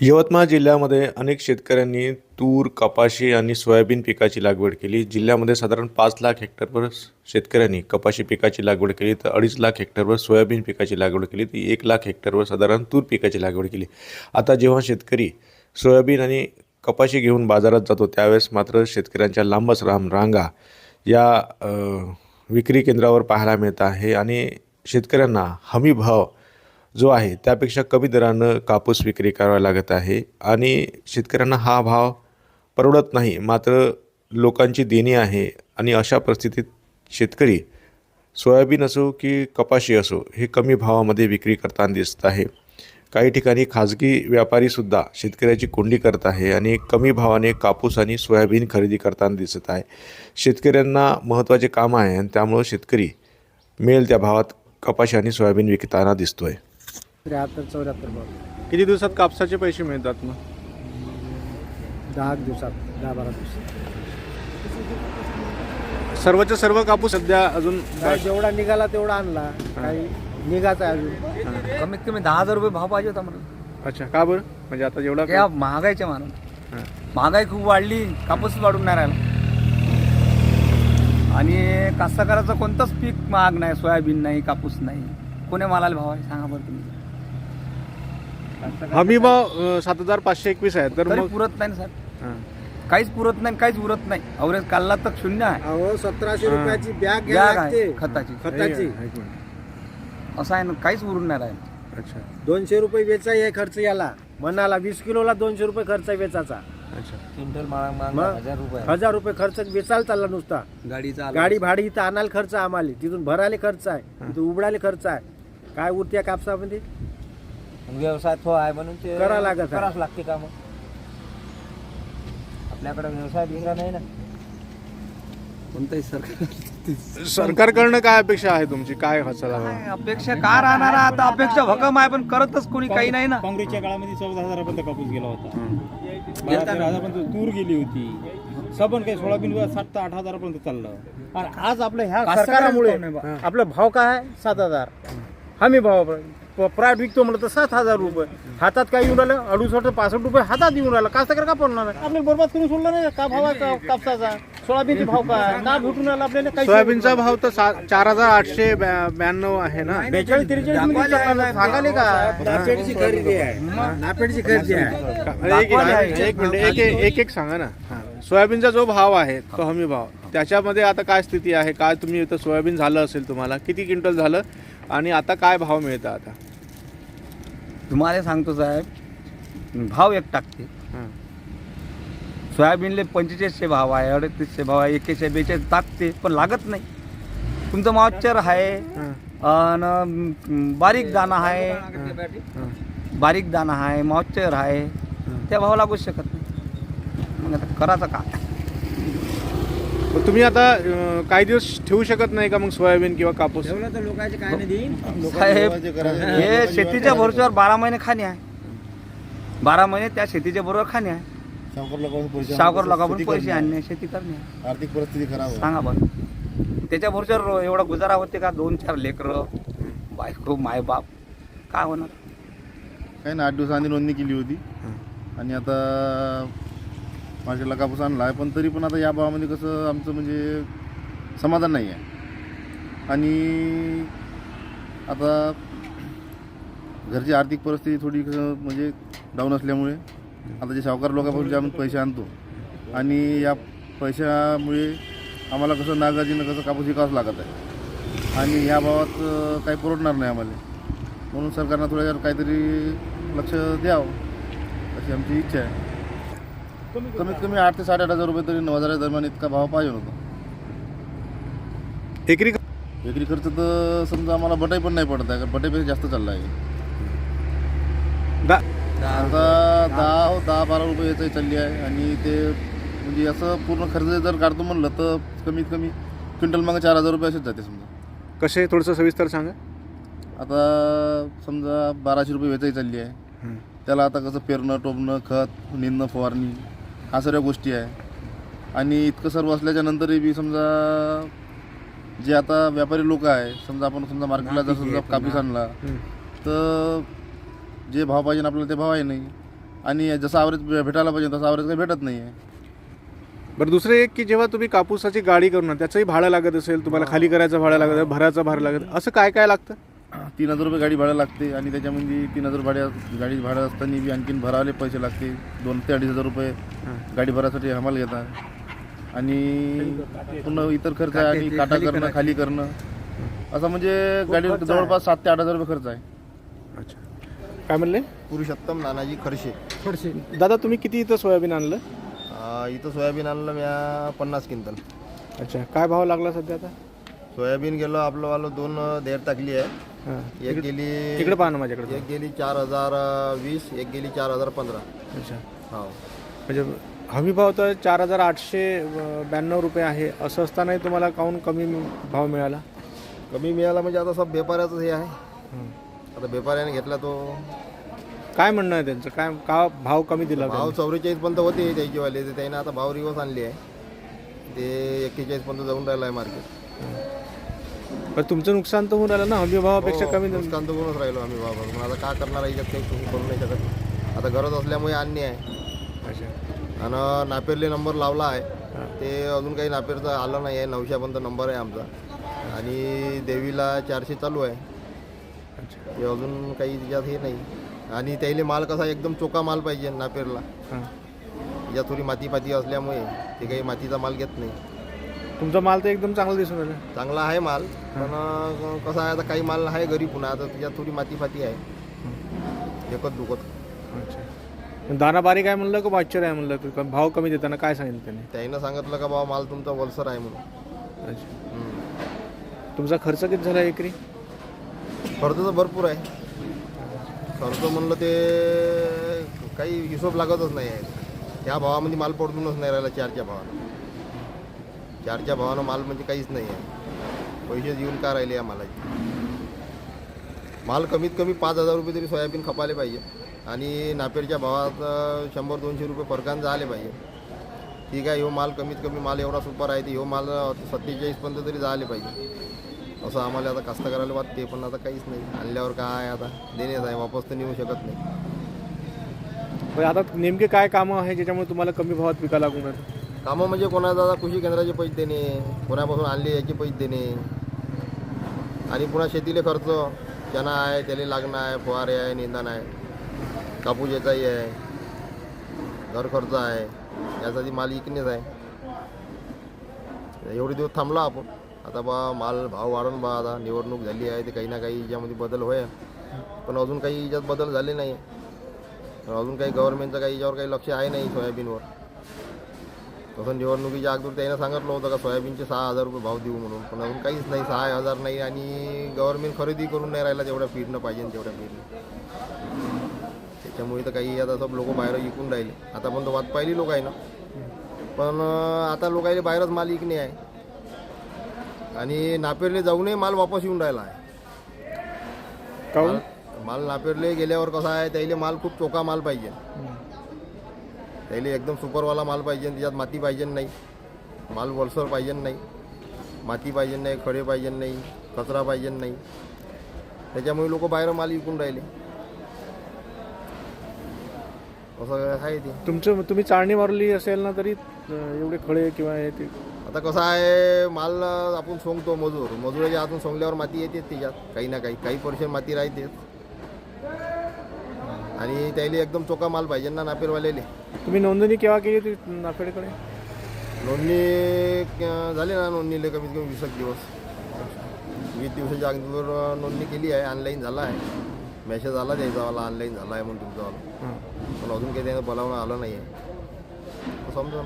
यवतमाळ जिल्ह्यामध्ये अनेक शेतकऱ्यांनी तूर कपाशी आणि सोयाबीन पिकाची लागवड केली. जिल्ह्यामध्ये साधारण पाच लाख हेक्टरवर शेतकऱ्यांनी कपाशी पिकाची लागवड केली. तर अडीच लाख हेक्टरवर सोयाबीन पिकाची लागवड केली. तर एक लाख हेक्टरवर साधारण तूर पिकाची लागवड केली. आता जेव्हा शेतकरी सोयाबीन आणि कपाशी घेऊन बाजारात जातो त्यावेळेस मात्र शेतकऱ्यांच्या लांबच राम रांगा या विक्री केंद्रावर पाहायला मिळत आहे. आणि शेतकऱ्यांना हमी भाव जो आहे त्यापेक्षा कमी दरानं कापूस विक्री करावा लागत आहे आणि शेतकऱ्यांना हा भाव परवडत नाही. मात्र लोकांची देणी आहे आणि अशा परिस्थितीत शेतकरी सोयाबीन असो की कपाशी असो हे कमी भावामध्ये विक्री करताना दिसत आहे. काही ठिकाणी खाजगी व्यापारीसुद्धा शेतकऱ्याची कोंडी करत आहे आणि कमी भावाने कापूस आणि सोयाबीन खरेदी करताना दिसत आहे. शेतकऱ्यांना महत्त्वाचे काम आहे आणि त्यामुळं शेतकरी मिळेल त्या भावात कपाशी आणि सोयाबीन विकताना दिसतो आहे त्र्याहत्तर चौऱ्याहत्तर भाव किती दिवसात कापसाचे पैसे मिळतात मग? दहा दिवसात दहा बारा दिवसात. सर्वच्या सर्व कापूस सध्या अजून जेवढा निघाला तेवढा आणला. काही निघाचा आहे अजून. कमीत कमी दहा हजार रुपये भाव पाहिजे होता मला अच्छा का बरं? म्हणजे आता जेवढा त्या महागाईच्या हां. महागाई खूप वाढली कापूस वाढून नाही राहिला. आणि कास्तकाराचं कोणतंच पीक महाग नाही सोयाबीन नाही कापूस नाही. कोण्या मालाला भाव आहे? सांगा बरं तुम्ही. हमी भाव सात हजार पाचशे एकवीस आहे. तर तरी मग पुरत नाही ना सर हां. काहीच पुरत नाही काहीच उरत नाही. अवरेज काढला तर शून्य आहे. अहो सतराशे हा. रुपयाची बॅग बॅग लागते. आहे खताची. खताची एक मिनिट. असं आहे ना काहीच उरून नाही राहिलं. अच्छा. दोनशे रुपये वेचा आहे खर्च याला. मनाला वीस किलोला दोनशे रुपये खर्च आहे वेचाचा. अच्छा. क्विंटल मग? हजार रुपये. हजार रुपये खर्च वेचायला चालला नुसता. गाडीचा गाडी भाडी इथं आणायला खर्च आम्हाला. तिथून भरायला खर्च आहे. तिथं उबडायला खर्च आहे. काय उरत्या कापसामध्ये? व्यवसाय तो आहे म्हणून ते करा लागत आहे. करावंच लागते का मग आपल्याकडे व्यवसाय दुसरा नाही ना. कोणताही सरकार सरकारकडनं काय अपेक्षा आहे तुमची? काय हसायला अपेक्षा? का राहणार? आहे? आता अपेक्षा भक्कम आहे पण करतच कोणी काही नाही ना. काँग्रेसच्या काळामध्ये चौदा हजारापर्यंत कापूस गेला होता. बारा तेरा हजारापर्यंत तूर गेली होती. सबन काही सोयाबीन सात ते आठ हजारापर्यंत चाललं. आणि आज आपल्या ह्या सरकारमुळे सरकारमुळे आपला भाव काय आहे? सात हजार. हमी भाव प्रायव्हेट विकतो म्हणलं तर सात हजार रुपये. हातात काय येऊन राहिलं? अडुसष्ट पासष्ट रुपये हातात येऊन राहिलं. कास्तकार का पडणार आहे? आपल्याला बरबाद करून सोडलं नाही का? भाव आहे का कापसाचा? सोयाबीनचा भाव काय? का भेटून राहिला आपल्याला? काही सोयाबीनचा भाव तर सा- चार हजार आठशे ब्या- ब्याण्णव आहे ना? बेचाळीस त्रेचाळीसमध्ये सांगाले का? नापेडची खरेदी आहे. नापेडची खरेदी आहे. एक एक- एक मिनिट एक एक- एक एक सांगा ना. हां. सोयाबीनचा जो भाव आहे तो हमी भाव. त्याच्यामध्ये आता काय स्थिती आहे? काय तुम्ही इथं सोयाबीन झालं असेल तुम्हाला किती क्विंटल झालं? आणि आता काय भाव मिळतं आता? तुम्हाला सांगतो साहेब भाव एक टाकते. हां. सोयाबीनले पंचेचाळीसशे भाव आहे अडतीसशे भाव आहे एकेशे बेचाळीस टाकते पण लागत नाही. तुमचं मॉइश्चर आहे हां. आणि बारीक दाणा आहे. हां. बारीक दाणा आहे मॉइश्चर आहे. त्या भाव लागूच शकत नाही. मग आता करायचं का? मग तुम्ही आता अं, काही दिवस ठेवू शकत नाही का मग सोयाबीन किंवा कापूस? तर लोकांचे काय नाही देईन. साहेब हे शेतीच्या भरोश्यावर बारा महिने खाणे आहे. बारा महिने त्या शेतीच्या बरोबर खाणे आहे. सावकार लोकांकडून पैसे आणणे शेती करणे आहे. आर्थिक परिस्थिती खराब आहे. सांगा बरं. त्याच्या भरोश्यावर एवढा गुजारा होते का? दोन चार लेकरं बायको मायबाप काय होणार? काही ना आठ दिवसांनी नोंदणी केली होती. आणि आता मार्केटला कापूस आणला आहे पण तरी पण आता या भावामध्ये कसं आमचं म्हणजे समाधान नाही आहे आणि आता घरची आर्थिक परिस्थिती थोडी कसं म्हणजे डाऊन असल्यामुळे आता जे सावकार लोकांपासून जे आम्ही पैसे आणतो आणि या पैशामुळे आम्हाला कसं नागाजीनं कसं कापूस विकावंच लागत आहे. आणि या भावात काही परवडणार नाही आम्हाला. म्हणून सरकारनं थोड्या काहीतरी लक्ष द्यावं अशी आमची इच्छा आहे. कमीत कमी आठ ते साडेआठ हजार रुपये तरी नऊ हजारा दरम्यान इतका भाव पाहिजे होता. एकरी विक्री खर्च तर समजा आम्हाला बटाई पण नाही पडत आहे कारण बटाईपेक्षा जास्त चालला आहे. दा- आता दहा दहा बारा रुपये याचाही चालली आहे आणि ते म्हणजे असं पूर्ण खर्च जर काढतो म्हणलं तर कमीत कमी क्विंटल मागे चार हजार रुपये असेच जाते समजा. कसे थोडंसं सविस्तर सांगा. आता समजा बाराशे रुपये वेचाई चालली आहे. त्याला आता कसं पेरणं टोपणं खत निंदणं फवारणी ह्या सर्व गोष्टी आहे. आणि इतकं सर्व असल्याच्या नंतरही बी समजा जे आता व्यापारी लोक आहे समजा आपण समजा मार्केटला जर समजा कापूस आणला हं. तर जे भाव पाहिजे आपल्याला ते भाव आहे नाही. आणि जसं ॲव्हरेज भेटायला पाहिजे तसं ॲव्हरेज काही भेटत नाही आहे बरं दुसरं एक की जेव्हा तुम्ही कापूसाची गाडी करून त्याचंही भाडं लागत असेल तुम्हाला खाली करायचं भाडं लागत भराचं भाडं लागत असं काय काय लागतं? तीन हजार रुपये गाडी भाडं लागते आणि त्याच्यामध्ये तीन हजार भाड्या गाडी भाडं असताना बी आणखीन भरावले पैसे लागते. दोन ते अडीच हजार रुपये गाडी भरासाठी हमाल घेतात आणि पुन्हा इतर खर्च आहे आणि काटा करणं खाली करणं. असं म्हणजे गाडी जवळपास सात ते आठ हजार रुपये खर्च आहे. अच्छा. काय म्हणले? पुरुषोत्तम नानाजी खडशे दादा तुम्ही किती इथं सोयाबीन आणलं? इथं सोयाबीन आणलं म्या पन्नास क्विंटल. अच्छा. काय भाव लागला सध्या आता? सोयाबीन गेलं आपलं वालं दोन देर टाकली आहे. हां. एक गेली तिकडे पाहा ना माझ्याकडे एक गेली चार हजार वीस एक गेली चार हजार पंधरा. अच्छा. हो म्हणजे हमी भाव तर चार हजार आठशे ब्याण्णव रुपये आहे. असं असतानाही तुम्हाला काहून कमी भाव मिळाला? कमी मिळाला म्हणजे आता सब व्यापाऱ्याचंच हे आहे. हं. आता व्यापाऱ्याने घेतला तो. काय म्हणणं आहे त्यांचं? काय का भाव कमी दिला भाव चौवेचाळीस पर्यंत होते त्याची वाले तर त्याने आता भाव रिवर्स आणली आहे. ते एक्केचाळीस पर्यंत जाऊन राहिलं आहे मार्केट पण तुमचं नुकसान तर होऊन राहिलं ना हमी भावापेक्षा कमी हो, नुकसान तर करूनच राहिलो आम्ही भाव पण आता काय करणार याच्यात काही तुम्ही करू नाही शकत. आता गरज असल्यामुळे आणणे आहे. अच्छा. आणि नापेरले नंबर लावला आहे. ते अजून काही नापेरचं आलं नाही आहे. नऊशेपर्यंत नंबर आहे आमचा. आणि देवीला चारशे चालू आहे. अच्छा. ते अजून काही त्याच्यात हे नाही. आणि त्याले माल कसा एकदम चोका माल पाहिजे नापेरला. हां. त्याच्यात थोडी माती पाती असल्यामुळे ते काही मातीचा माल घेत नाही. तुमचा माल तर एकदम चांगला दिसून राहिला. चांगला आहे माल पण कसं आहे आता काही माल आहे घरी पुन्हा आता त्याच्यात थोडी माती पाती आहे. एकच दुखत. अच्छा. दाना बारीक आहे म्हणलं का मॉइश्चर आहे म्हणलं? का भाव कमी देताना काय सांगितलं त्याने? त्यानं सांगितलं का बाबा माल तुमचा वलसर आहे म्हणून. अच्छा. हम्म. तुमचा खर्च किती झाला एकरी? खर्च तर भरपूर आहे. खर्च म्हणलं ते काही हिशोब लागतच नाही आहे. त्या भावामध्ये माल पडूनच नाही राहिला चारच्या भावानं. चारच्या भावानं माल म्हणजे काहीच नाही आहे. पैसे देऊन का राहिले या मालाचे? माल कमीत कमी पाच हजार रुपये तरी सोयाबीन खपाले पाहिजे. आणि नापेरच्या भावात शंभर दोनशे रुपये फरकान झाले पाहिजे. ठीक आहे ह्यो माल कमीत कमी माल एवढा सुपर आहे ते ह्यो माल सत्तेचाळीसपर्यंत तरी झाले पाहिजे. असं आम्हाला आता कास्तकाराला वाटते पण आता काहीच नाही. आणल्यावर काय आता? देण्यात आहे वापस तर नेऊ शकत नाही. पण आता नेमके काय कामं आहे ज्याच्यामुळे तुम्हाला कमी भावात पिका लागून कामं म्हणजे कोणाचा आता कृषी केंद्राचे पैसे देणे कोणापासून आणले याचे पैसे देणे. आणि पुन्हा शेतीले खर्च चणा आहे त्याला लागणं आहे फवारे आहे निंदण आहे कापूस याचाही आहे घर खर्च आहे यासाठी माल इकणेच आहे. एवढे दिवस थांबला आपण. आता बा माल भाव वाढून बा आता निवडणूक झाली आहे ते काही ना काही याच्यामध्ये बदल होय. पण अजून काही याच्यात बदल झाले नाही. अजून काही गव्हर्नमेंटचं काही याच्यावर काही लक्ष आहे नाही सोयाबीनवर. तसं निवडणुकीच्या अगोदर त्यानं सांगितलं होतं का सोयाबीनचे सहा हजार रुपये भाव देऊ म्हणून. पण अजून काहीच नाही सहा हजार नाही आणि गव्हर्नमेंट खरेदी करून नाही राहिला तेवढ्या फीडनं पाहिजे तेवढ्या फीडनं त्याच्यामुळे तर काही आता सब लोक बाहेर विकून राहिले. आतापर्यंत वाट पाहिली लोक आहे ना. पण आता लोकांना बाहेरच माल विकणे आहे. आणि नापेरले जाऊनही माल वापस येऊन राहिला आहे. माल नापेरले गेल्यावर कसा आहे त्याला माल खूप चोका माल पाहिजे. त्याला एकदम सुपरवाला माल पाहिजे त्याच्यात माती पाहिजे नाही. माल वलसर पाहिजे नाही. माती पाहिजे नाही खडे पाहिजे नाही कचरा पाहिजे नाही. त्याच्यामुळे लोक बाहेर माल विकून राहिले. असं आहे ते. तुमचं तुम्ही चाळणी मारली असेल ना तरी अं, एवढे खळे किंवा हे ते आता कसं आहे माल आपण सोंगतो मजूर. मजुराच्या हातून सोंगल्यावर माती येते त्याच्यात. काही ना काही काही पर्सेंट माती राहतेच. आणि त्याला एकदम चोका माल पाहिजे ना नापेरवाल्याले. तुम्ही नोंदणी केव्हा केली होती नाफेडकडे? नोंदणी क- झाली ना नोंदणीला कमीत कमी वीस एक दिवस. वीस दिवसाच्या अगोदर नोंदणी केली आहे ऑनलाईन झाला आहे. मेसेज आला द्यायचावाला ऑनलाईन झाला आहे म्हणून तुमचावाला हां. पण अजून काही त्यानं बोलावणं आलं नाही आहे समजा.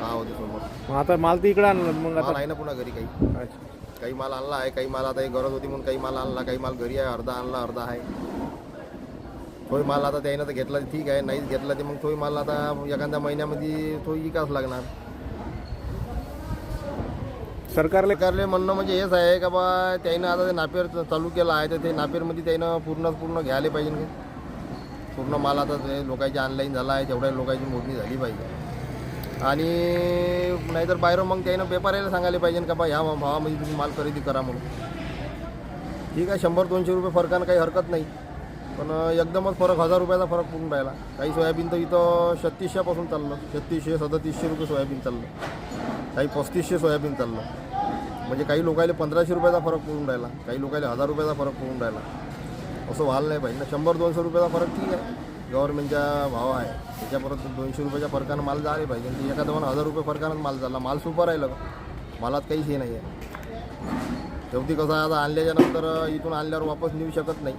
हा होते समोर मग आता माल तर इकडे आणलं मग माल आता आहे ना पुन्हा घरी काही. अच्छा. काही माल आणला आहे काही माल आता गरज होती म्हणून काही माल आणला काही माल घरी आहे अर्धा आणला अर्धा आहे. तोही माल आता त्यानं तर घेतला ठीक आहे नाहीच घेतला ते मग तोही माल आता एखाद्या महिन्यामध्ये तो विकास लागणार. सरकारला सरकारले म्हणणं म्हणजे हेच आहे का बा त्यानं आता ते नापेर चालू केलं आहे तर ते नापेरमध्ये त्यानं पूर्ण पूर्ण घ्यायला पाहिजे ना. पूर्ण माल आता ते लोकांची ऑनलाईन झाला आहे तेवढ्या लोकांची मोजणी झाली पाहिजे. आणि नाहीतर बाहेर मग त्यानं व्यापाऱ्याला सांगायला पाहिजे का बा ह्या भावामध्ये तुम्ही माल खरेदी करा म्हणून. ठीक आहे शंभर दोनशे रुपये फरकानं काही हरकत नाही. पण एकदमच फरक हजार रुपयाचा फरक पडून राहिला. काही सोयाबीन तर इथं छत्तीसशेपासून चाललं. छत्तीसशे सदतीसशे रुपये सोयाबीन चाललं. काही पस्तीसशे सोयाबीन चाललं. म्हणजे काही लोकायला पंधराशे रुपयाचा फरक पडून राहिला. काही लोकायला हजार रुपयाचा फरक पडून राहिला. असं व्हायला नाही पाहिजे. ना शंभर दोनशे रुपयाचा फरक ठीक आहे. गव्हर्नमेंटच्या भाव आहे. त्याच्यापर्यंत दोनशे रुपयाच्या फरकानं माल झाले पाहिजे. आणि एका दोन हजार रुपये फरकानं माल झाला. माल सुपर राहिलं. मालात काहीच हे नाही आहे शेवटी कसं आता आणल्याच्यानंतर इथून आणल्यावर वापस नेऊ शकत नाही.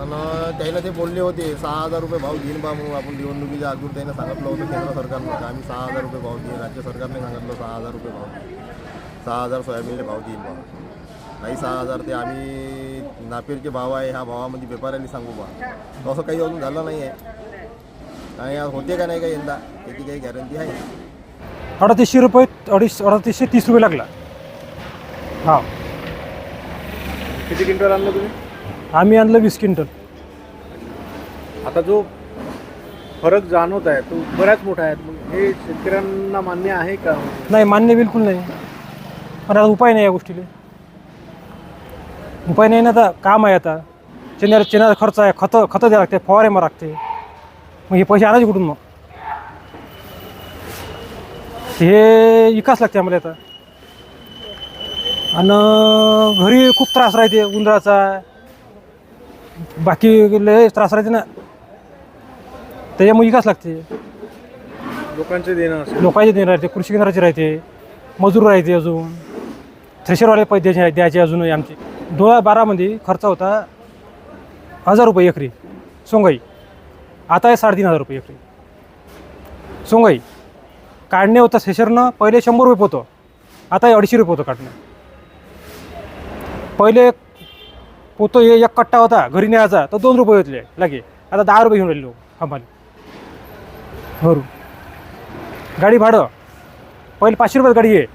आणि त्याला ते बोलले होते सहा हजार रुपये भाव घेईन बा म्हणून आपण निवडणुकीच्या अगोदर त्यानं सांगितलं होतं केंद्र सरकारनं का आम्ही सहा हजार रुपये भाव देईन राज्य सरकारने सांगितलं सहा हजार रुपये भाव देईन. सहा हजार सोयाबीनचे भाव देईन बा. काही सहा हजार ते आम्ही नापेरचे भाव आहे ह्या भावामध्ये व्यापाऱ्याला सांगू बा. असं काही अजून झालं नाही आहे आणि आज होते का नाही का यंदा त्याची काही गॅरंटी आहे. अडतीसशे रुपये अडीच अडतीसशे तीस रुपये लागला. हा. किती क्विंटल आणलं तुम्ही? आम्ही आणलं वीस क्विंटल. आता जो फरक जाणवत आहे तो बऱ्याच मोठा आहे. मग हे शेतकऱ्यांना मान्य आहे का? नाही मान्य बिलकुल नाही. पण आता उपाय नाही या गोष्टीला. उपाय नाही ना आता काम आहे आता. चेन्याला चेन्याचा खर्च आहे. खतं खतं द्यावं लागते फवारे मारा लागते. मग हे पैसे आणायचे कुठून मग? हे विकास लागते आम्हाला आता. आणि घरी खूप त्रास राहते उंदराचा. बाकी लय त्रास राहते ना. त्याच्यामुळे विकास लागते? लोकांचे देणं असेल लोकांचे देणं राहते कृषी केंद्राचे राहते मजूर राहते अजून. थ्रेशरवाले पैसे द्यायचे द्यायचे अजूनही आमचे. दोन हजार बारामध्ये खर्च होता हजार रुपये एकरी. सोंगाई. आता आहे साडेतीन हजार रुपये एकरी. सोंगाई. काढणे होतं थ्रेशरनं पहिले शंभर रुपये पोतं. आता अडीचशे रुपये होतं काढणं. पहिले पोतं हे एक कट्टा होता घरी न्यायचा तर दोन रुपये होतले लागे. आता दहा रुपये घेऊन राहिले लोक आम्हाला. भरू. गाडी भाडं. पहिले पाचशे रुपयात गाडी आहे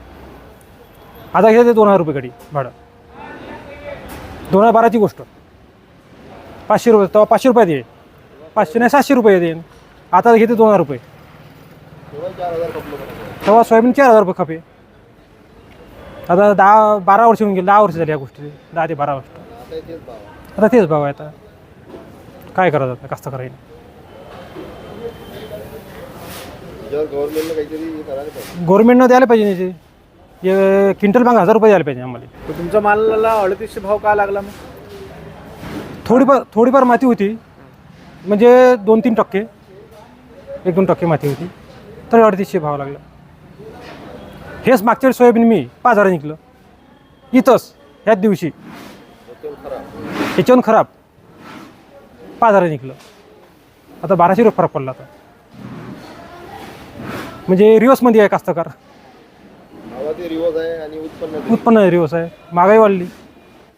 आता घेते दोन हजार रुपये गाडी भाडं. दोन हजार बाराची गोष्ट. पाचशे रुपये तेव्हा पाचशे रुपयात ये पाचशे नाही सातशे रुपये येते आता घेते दोन हजार रुपये. तेव्हा सोयाबीन चार हजार रुपये खपे. आता दहा बारा वर्ष होऊन गेले दहा वर्ष झाली या गोष्टी दहा ते बारा वर्ष. आता तेच भाव आहे आता. काय करायचं आता? कसं करायला त्याच्यावर गव्हर्नमेंटनं काहीतरी करायला पाहिजे. गव्हर्नमेंटनं द्यायला पाहिजे हे क्विंटल माग हजार रुपये द्यायला पाहिजे आम्हाला. तर तुमच्या मालाला अडतीसशे भाव का लागला मग? थोडीफार थोडीफार माती होती. म्हणजे दोन तीन टक्के. एक दोन टक्के माती होती. तर अडतीसशे भाव लागला. हेच मागच्या वेळी सोयाबीन मी पाच हजार निघलं इथंच ह्याच दिवशी. ह्याच्याहून खराब. पाच हजार निघलं. आता बाराशे रुपये फरक पडला आता. म्हणजे रिवर्समध्ये आहे कास्तकार. उत्पन्न रिवर्स आहे. महागाई वाढली.